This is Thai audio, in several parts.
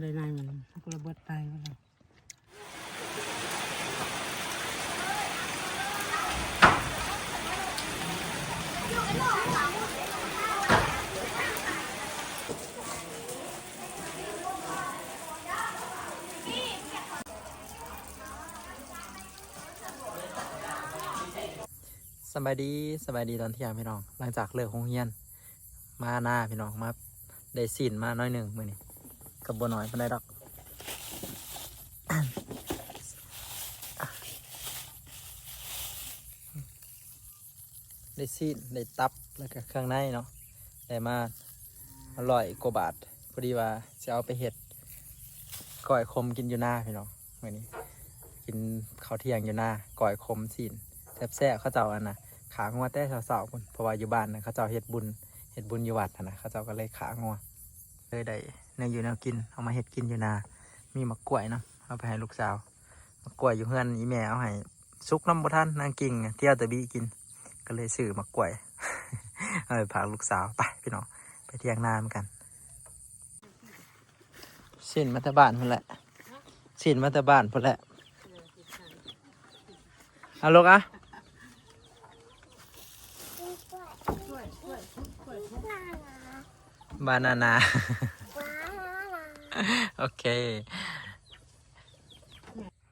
เลยนายมันกูระเบิดตายไปแล้วสบายดีสบายดีตอนเที่ยงพี่น้อง หลังจากเลิกโรงเรียน มาหน้าพี่น้องมาได้สินมาน้อยหนึ่งมือนี้ กับบัวน้อยเพันได้ดอกได้สินได้ตับแล้วก็เครื่องในเนาะได้มาอร่อยกว่าบาทพอดีว่าจะเอาไปเห็ดก่อยคมกินอยู่หน้าพี่น้องมือนี้ กินข้าวเที่ยงอยู่หน้าก่อยคมสินแซ่บๆเขาเจ้าอันนะขางัวแต่สาวๆพุ่นเพราะว่าอยู่บ้านนะเขาเจ้าเฮ็ดบุญเฮ็ดบุญอยู่วัดนนะเขาเจ้าก็เลยขางัวเลยได้ เนื้ออยู่แนวกินเอามาเฮ็ดกินอยู่นามีมะกล้วยนะเอาไปให้ลูกสาวมะกล้วยอยู่เฮือนอีแม่เอาให้ซุกน้ำบ่ทันนางกิ่งเที่ยวแตะบีกิน ก็เลยซื้อมะกล้วยเอาไปพากลูกสาวไปพี่น้องไปเที่ยงนาเหมือนกันสินมาแต่บ้านพุ่นแหละสินมาแต่บ้านพุ่นแหละเอาลูกอะบานานา โอเค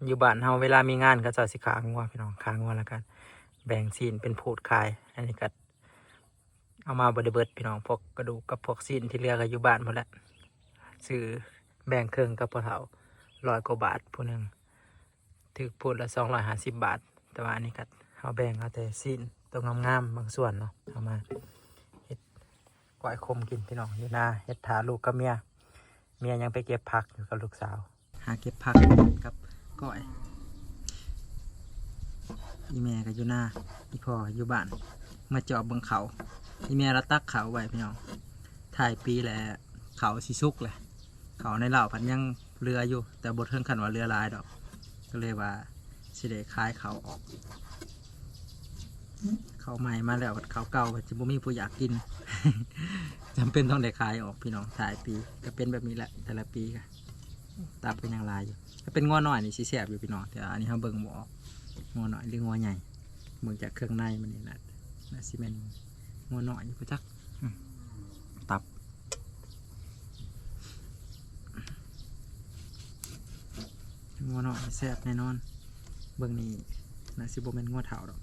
อยู่บ้านเฮาเวลามีงานก็จะสิขางัวพี่น้องขางัวแล้วกัน แบ่งซีนเป็นผูดคาย อันนี้ก็เอามาบไดเบิดพี่น้องพวกกระดูกกับพวกซีนที่เหลือก็อยู่บ้านหมดแล้วซื้อแบ่งเครื่องกับพ่อเฒ่าร้อยกว่าบาทผู้หนึ่งถือพูดละสองร้อยห้าสิบบาท แต่ว่าอันนี้ก็เอาแบ่งเอาแต่ซีนตรงงามๆบางส่วนเนาะเอามาก้อยคมกินพี่น้องอยู่หน้าเฮ็ดถาลูกกับเมีย เมียยังไปเก็บผักอยู่กับลูกสาว หาเก็บผักกับก้อยอีแม่ก็อยู่หน้าอีพ่ออยู่บ้าน มาเจอบเบิงเขาอีแม่ราตักเขาไว้พี่น้องถ่ายปีแหละเขาสิสุกแหละเขาในเหล่าพันยังเรืออยู่ แต่บทเทิงขันว่าเรือลายดอก ก็เลยว่าสิเดคายเขาออก เขาใหม่มาแล้วเขาเก่าจะบ่มีผู้อยากกินจำเป็นต้องได้ขายออกพี่น้องถ่ายปีก็เป็นแบบนี้แหละ แต่ละปีก็ตามเป็นอย่างไรอยู่ถ้าเป็นงัวหน่อยนี่สิแสบอยู่พี่น้องแต่อันนี้เขาเบิ่งบ่ออกงัวหน่อยหรืองัวใหญ่เบิ่งจากเครื่องในมันนี่นะนะซีเมนงัวหน่อยอยู่ปะจักอืมตับงัวหน่อยแสบแน่นอน เบิ่งนี่นะสิบ่เป็นงัวเถาดอก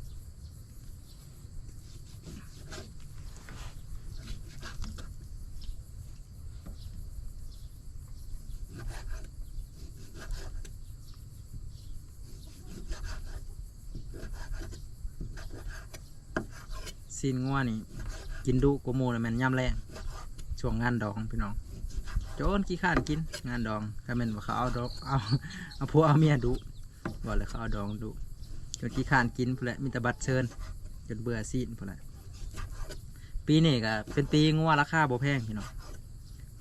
ซีนงัวนี่ กินดุกว่าหมูเลยแมนย่ำแรงช่วงงานดองพี่น้องโจนขี้ข้านกินงานดองก็เป็นว่าเขาเอาดอกเอาเอาผัวเอาเมียดุบอกเลยเขาเอาดองดุจนขี้ข้านกินพนแหละมีแต่บัตรเชิญจนเบื่อซีนพนแหละปีนี้ก็เป็นปีงัวราคาบแพงพี่น้อง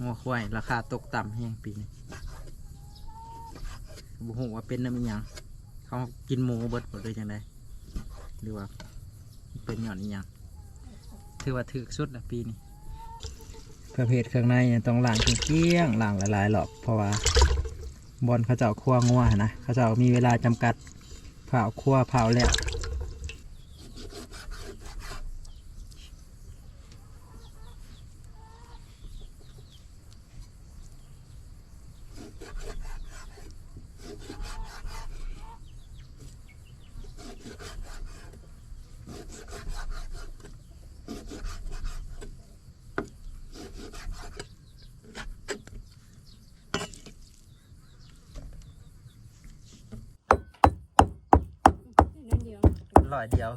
งัวควายราคาตกต่ำแห้งปีนี้บุหูว่าเป็นน้ำยังเขากินหมูเบิดหมดเลยจังไดหรือว่าเป็นหย่อนอีหยัง ถือว่าถือสุดละปีนี้ประเภทเครื่องในเนี่ยต้องล้างเกลี้ยงล้างหลายๆหรอกเพราะว่าบอลเขาเจ้าคั่วงัวนะเขาเจ้ามีเวลาจำกัดเผาคั่วเผาแล้ว ร้อยเดียว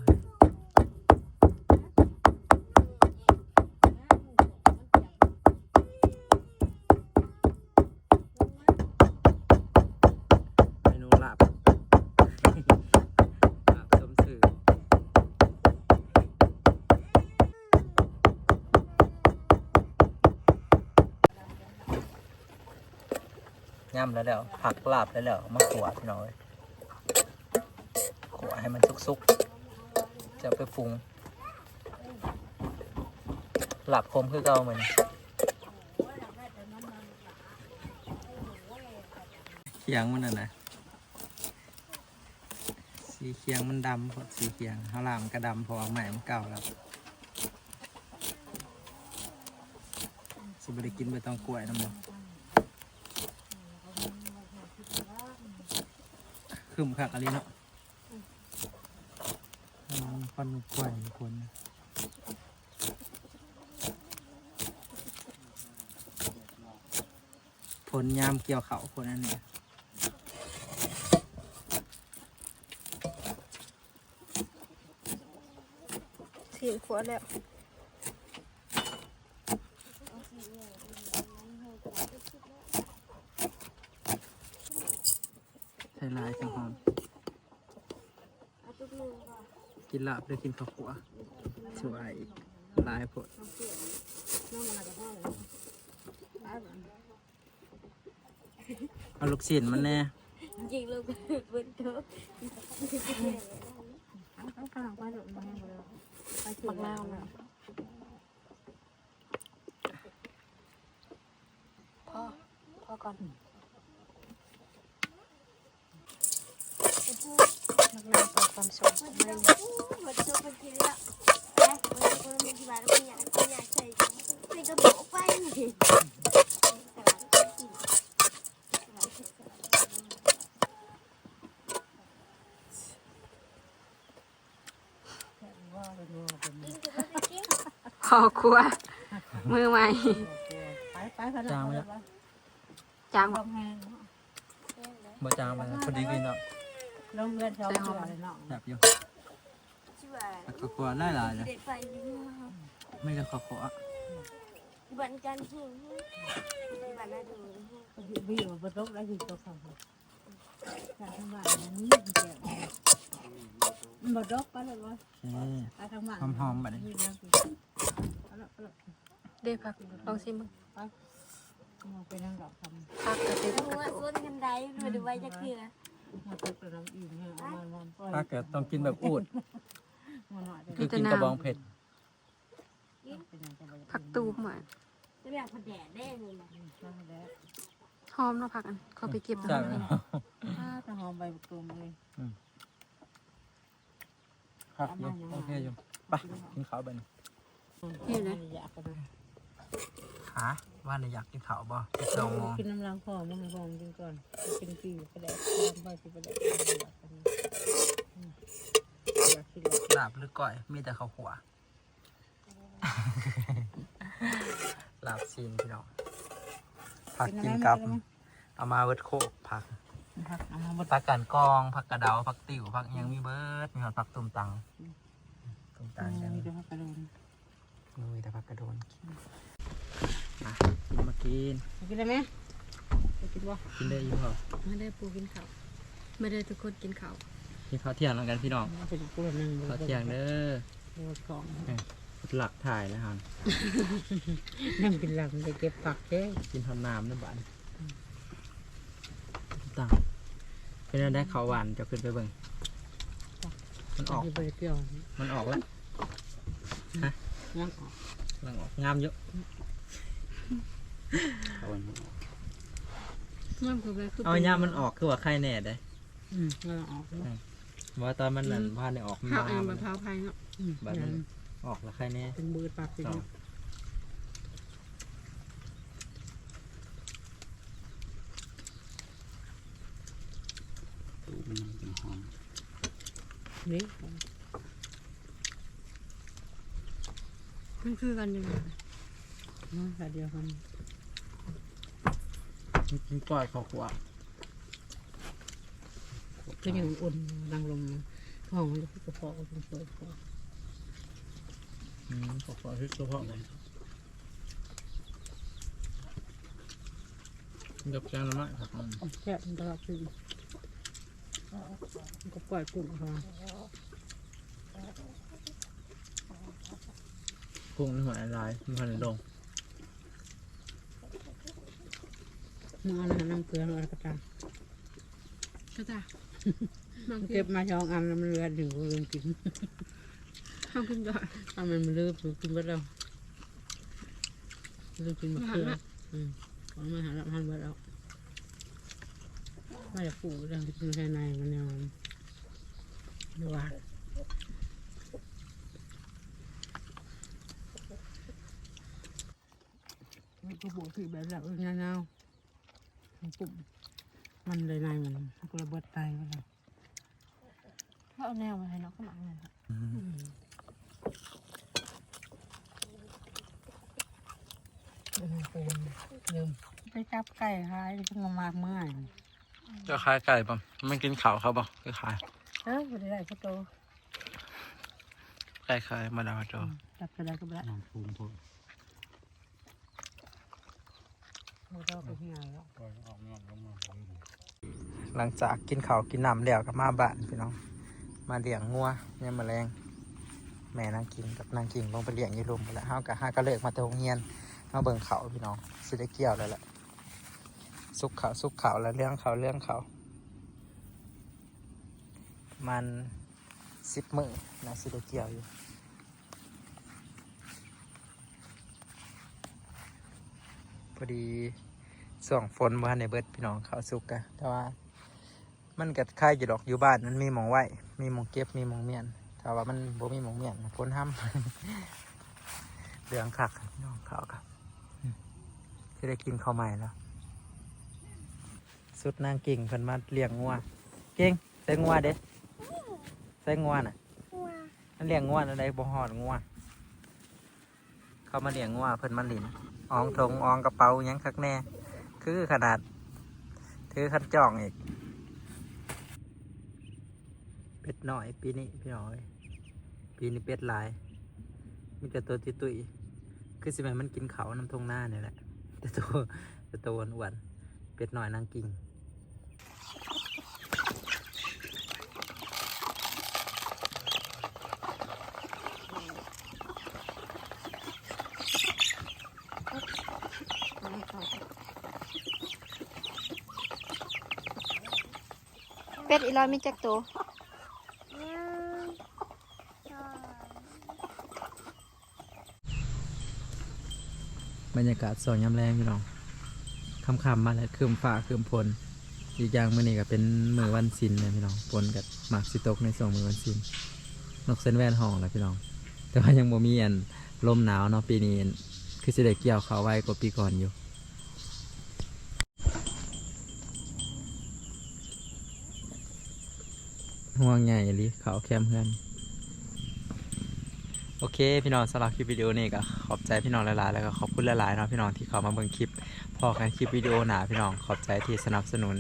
เมนูลาบ ลาบต้มสื่อย่ำแล้วแล้วผักลาบแล้วแล้วมาขวดพี่อยขให้มันสุกๆ จะไปปรุงหลับคมคือเก่าเหมือนเคียงมันน่ะนะสีเคียงมันดำพราะสีเคียงข้าลามก็ดำเพราะว่าใหม่มันเก่าแล้วสิบได้กินไปต้องกล้วยน้ำมันคืมคักอะไรเนาะ มันกล้วยคนผลยามเกี่ยวเขาคนนั้นเนี่ยสี่ขวดแล้ว ใส่ลายจังหอมกินลาบ ได้กินข้าวขัวสวยลายผดเอาลูกศิลมันแน่จริงลูกเบิ้ลเถอะเอาข้าวไปหลุดมาให้หมดเลยไปมักนาวนะพ่อ พ่อก่อน มักนาวต่อความสดไม่ หมดตัวคนกินละไปวันนี้คนมีที่บ้านคนอยากคนอยากใส่ใส่กระบอกไปนี่ พ่อครัว มือใหม่ ไปไปไป จางไหมล่ะ จาง ล บอก งแห้ง บ่จางมันพอดีกินเ นาะลงเงินชาวบ้านเลยเนาะแบบอยู่ที่บ้านแล้วก็กลัวไล่ลายเลยเด็ดไปนี่ไม่ได้ข้าวขัวบ้านกันหิวบ้านน่าดูวิ่งมาบนรถแล้วอยู่ตัวเขาจากทางบ้านนี้แก่บนรถไปเลยว่าโอเคไปทางบ้านหอมๆแบบนี้เอาละเอาละเด้พักลองซิมึงมองไปนั่งดอกทำพักกระติกดูกระว่าตุก ส้นกันได้มาดูไว้จะคือมาตึกกระน้ำอิ่มเนี่ยเอามานอนปล่อยถ้าเกิดต้องกินแบบอูดมาหน่อยคือกินกระบองเผ็ดพักตูมเหมือนจะอยากผัดแดดได้เลยนะหอมเนาะพักอันเขาไปเก็บใช่มาไหมถ้าจะหอมใบบุกตูมเลยครับอยู่โอเคอยู่ไปกินข้าวไปอยากกันหา ว่าในอยากกินข้าวบ่สองโมงกินน้ำล้างคอมึงให้พอมกินก่อนเป็นปีกระแดกทำไปสิกระแดกอยากกินลาบหรือก้อย มีแต่ข้าวขัวลาบซีนพี่น้องผักกินกับ เอามาเวิร์ดโคกผักผักเอามาบดผักกันกองผักกระเดาผักติ๋วผักอิหยังมีเบิร์ดมีหอดผักตุ่มตังตุ่มตังกันมีแต่ผักกระโดนมีแต่ผักกระโดน มามากินกินได้ไหมกินบ่กินได้อยู่เหรอไม่ได้ปูกินข้าวไม่ได้ทุกคนกินข้าวกินข้าวเที่ยงแล้วกันพี่น้องเป็นกูนั่งข้าวเที่ยงเด้อของหลักถ่ายแล้วฮะนั่งกินหลังไปเก็บผักเด้กินทอดน้ำน้ำบานตังเป็นอะไรได้ข้าวหวานจะขึ้นไปเบิ่งมันออกที่ไปเกี่ยวมันออกแล้วงั้นออกกำลังออกงามเยอะ มันคือแบบคือเอาย่ามันออกคือว่าไข่แน่ได้อืมงั้นออกว่าตอนมันนั่นพานได้ออกมันข้าวเองงามมะพร้าวไผ่เนาะแบบนั้นออกแล้วไข่แน่เป็นมือปากเป็นสองตูมันเป็นหอมนี่มันคือกันอยู่เลยมาแต่เดียวกัน กินก้อยข้าวขัวก็ยังอุ่นดังลมห้องมันจะกระเพาะมันเปิดอืมข้าวขัวที่เฉพาะเลยกับแกงละไม้ครับมันแค่ตลอดคืนก็ปล่อยกุ้งเขากุ้งในหัวลายมันพันลง เมื่อนั้นน้ำเกลืออะไรก็ตามก็จ้ะบางทีเก็บมาสองอันแล้วมันเหลือหนึ่งก็ลืมกินข้าวกินได้ถ้ามันมันลืมถูกกินหมดแล้วลืมกินมะเขืออืมของมาหาละพันหมดแล้วไม่ได้ปลูกแล้วกินภายในมันเนี่ยมันเดี๋ยวว่ามันก็ปลูกที่แบบแบบเงาๆ มันปุ่ม มันเลยในมันมันก็ระเบิดไตไปแล้วเขาเอาแนวมาให้น้องข้างหลังเลยค่ะลืมไปจับไก่หายจะมามาเมื่อยจะขายไก่ป่ะมันกินข้าวเขาป่ะคือขายเออไม่ได้ได้ก็โตไก่ขายมาดาวโจจับไปได้ก็ไปได้น้ำปรุงพ วกเราไปที่ไหนแล้วก่อนออกงานลงมาหลังจากกินข้าวกินน้ำแล้วก็มาบ้านพี่น้อง มาเลี้ยงงัวเนี่ยแมลงแม่นางกินกับนางกินลงไปเลี้ยงอยี่ลุมไปแล้วเฮากับฮาก็เลิกมาแต่โรงเรียนมาเบิ่งเขาพี่น้องสิได้เกี่ยวแล้วแหละสุกเขาสุกเขาแล้วเรื่องเขาเรื่องเขามันสิบมือนะสิได้เกี่ยวอยู่ พอดีส่วงฝนมาในเบิดพี่น้องเขาสุกกะแต่ว่า มันกัดค่ายอยู่ดอกอยู่บ้านมันมีหมองไหวมีหมองเก็บมีหมองเมียนถ้าว่ามันบ่มีหมองเมียนฝนห้ำเดืองคักพี่น้องเขาครับจะได้กินข้าวใหม่แล้วสุดนางกิ่งเพิ่นมาเลี้ยงงัวเก่งใส่งัวเด้ใส่งัวน่ะว้ามันเลี้ยงงัวอะไรบ่หอดงัวเขามาเลี้ยงงัวเพิ่นมาหลิน อองทงอองกระเป๋ายังคักแน่ คือขนาด ถือคันจ่องอีก เป็ดน้อย ปีนี้พี่น้อย ปีนี้เป็ดหลายมีแต่ตัวตุตุยคือสมัยมันกินเขาน้ำทงหน้าเนี่ยแหละแต่ตัวแต่ตัวอ้วนๆเป็ดน้อยนางกิ่ง เป็ดอีลอยมีจักตัวบรรยากาศสองยามแรงพี่น้องคำๆมาแล้วคืมฟ้าคืมฝนอีกอย่างมื่อนี้ก็เป็นมือวันศิลเลยพี่น้องฝนกับหมากสิตกในสองมือวันศิลนกเส้นแว่นห้องแล้วพี่น้อง แต่ว่ายังบ่มีอันลมหนาวเนาะปีนี้คือสิได้เกี่ยวเขาไว้กว่าปีก่อนอยู่ ห่วงใหญ่ลิเขาแคมเพื่อน โอเค พี่น้องสำหรับคลิปวิดีโอนี้ก็ขอบใจพี่น้องหลายๆ แล้วก็ขอบคุณหลายๆเนาะพี่น้องที่เข้ามาเบิ่งคลิปพอกันคลิปวิดีโอหนาพี่น้องขอบใจที่สนับสนุน